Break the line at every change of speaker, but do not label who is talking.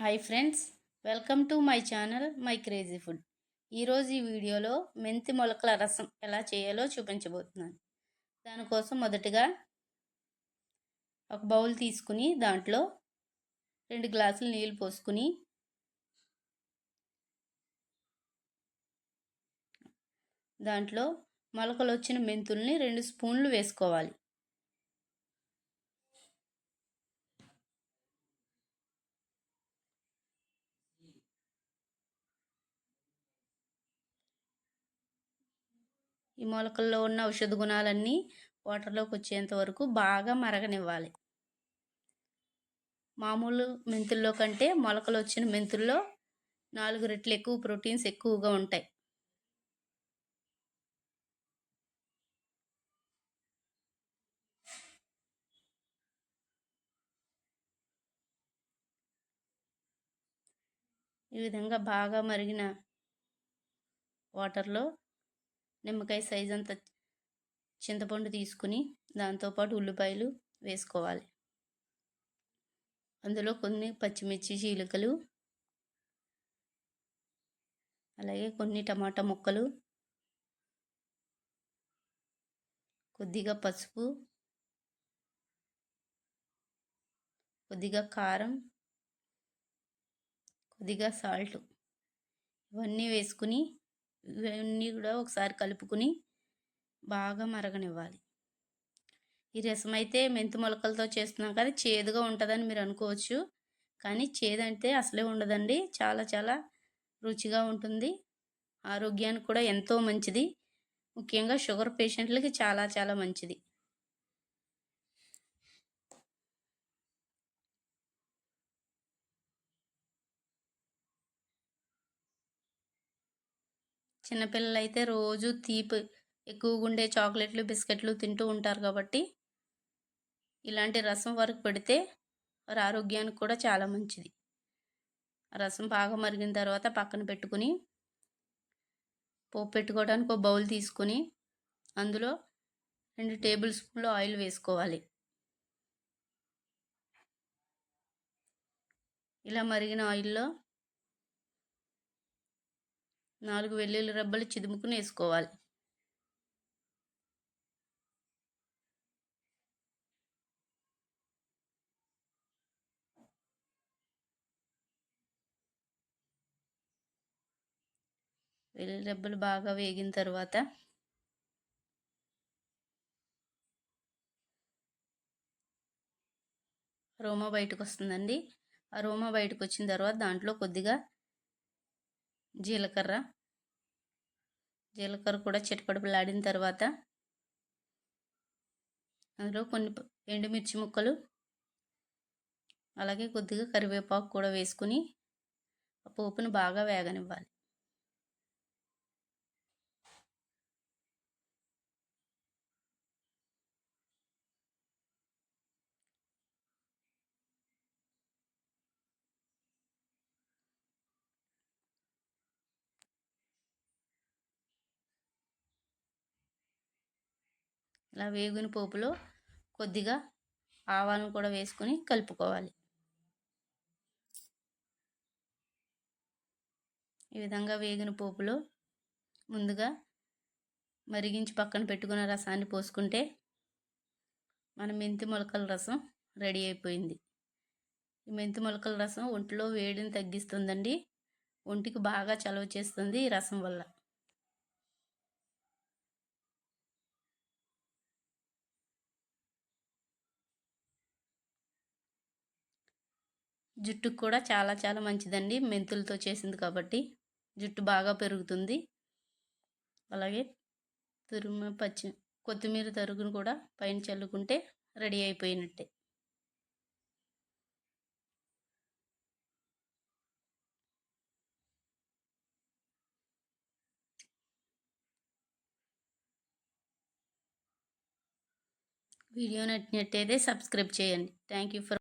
Hi friends welcome to my channel my crazy food ఈరోజు ఈ వీడియోలో మెంతి మొలకల రసం ఎలా చేయాలో చూపించబోతున్నాను. దానికోసం మొదటగా ఒక బౌల్ తీసుకుని దాంట్లో రెండు గ్లాసులు నీళ్ళు పోసుకుని దాంట్లో మొలకలు వచ్చిన మెంతుల్ని రెండు స్పూన్లు వేసుకోవాలి. ఈ మొలకల్లో ఉన్న ఔషధ గుణాలన్నీ వాటర్లోకి వచ్చేంత వరకు బాగా మరగనివ్వాలి. మామూలు మెంతుల్లో కంటే మొలకలు వచ్చిన మెంతుల్లో నాలుగు రెట్లు ఎక్కువ ప్రోటీన్స్ ఎక్కువగా ఉంటాయి. ఈ విధంగా బాగా మరిగిన వాటర్లో నిమ్మకాయ సైజ్ అంత చింతపండు తీసుకుని దాంతోపాటు ఉల్లిపాయలు వేసుకోవాలి. అందులో కొన్ని పచ్చిమిర్చి చీలికలు అలాగే కొన్ని టమాటా ముక్కలు కొద్దిగా పసుపు కొద్దిగా కారం కొద్దిగా సాల్ట్ ఇవన్నీ వేసుకుని ఇవన్నీ కూడా ఒకసారి కలుపుకుని బాగా మరగనివ్వాలి. ఈ రసం అయితే మెంతి మొలకలతో చేస్తున్నాం కదా చేదుగా ఉంటుందని మీరు అనుకోవచ్చు. కానీ చేదంటే అసలే ఉండదండి. చాలా చాలా రుచిగా ఉంటుంది. ఆరోగ్యానికి కూడా ఎంతో మంచిది. ముఖ్యంగా షుగర్ పేషెంట్లకి చాలా చాలా మంచిది. చిన్నపిల్లలు అయితే రోజు తీపి ఎక్కువగా ఉండే చాక్లెట్లు బిస్కెట్లు తింటూ ఉంటారు కాబట్టి ఇలాంటి రసం వరకు పెడితే వారి ఆరోగ్యానికి కూడా చాలా మంచిది. రసం బాగా మరిగిన తర్వాత పక్కన పెట్టుకుని పోపు పెట్టుకోవడానికి ఒక బౌల్ తీసుకుని అందులో రెండు టేబుల్ స్పూన్లు ఆయిల్ వేసుకోవాలి. ఇలా మరిగిన ఆయిల్లో నాలుగు వెల్లుల్లి రబ్బలు చిదుముకుని వేసుకోవాలి. వెల్లుల్లి రబ్బలు బాగా వేగిన తర్వాత రోమా బయటకు వస్తుందండి. ఆ రోమా బయటకు వచ్చిన తర్వాత దాంట్లో కొద్దిగా జీలకర్ర. జీలకర్ర కూడా చిటపడపలాడిన తర్వాత అందులో కొన్ని ఎండుమిర్చి ముక్కలు అలాగే కొద్దిగా కరివేపాకు కూడా వేసుకుని ఆ పోపును బాగా వేగనివ్వాలి. ఇలా వేగిన పోపులో కొద్దిగా ఆవాలను కూడా వేసుకొని కలుపుకోవాలి. ఈ విధంగా వేగిన పోపులో ముందుగా మరిగించి పక్కన పెట్టుకున్న రసాన్ని పోసుకుంటే మన మెంతి మొలకల రసం రెడీ అయిపోయింది. ఈ మెంతి మొలకల రసం ఒంట్లో వేడిని తగ్గిస్తుందండి. ఒంటికి బాగా చలవ చేస్తుంది ఈ రసం వల్ల. జుట్టుకు కూడా చాలా చాలా మంచిదండి. మెంతులతో చేసింది కాబట్టి జుట్టు బాగా పెరుగుతుంది. అలాగే తురుము పచ్చి కొత్తిమీర తరుగును కూడా పైన చల్లుకుంటే రెడీ అయిపోయినట్టే. వీడియో నచ్చినట్టయితే సబ్స్క్రైబ్ చేయండి. Thank you for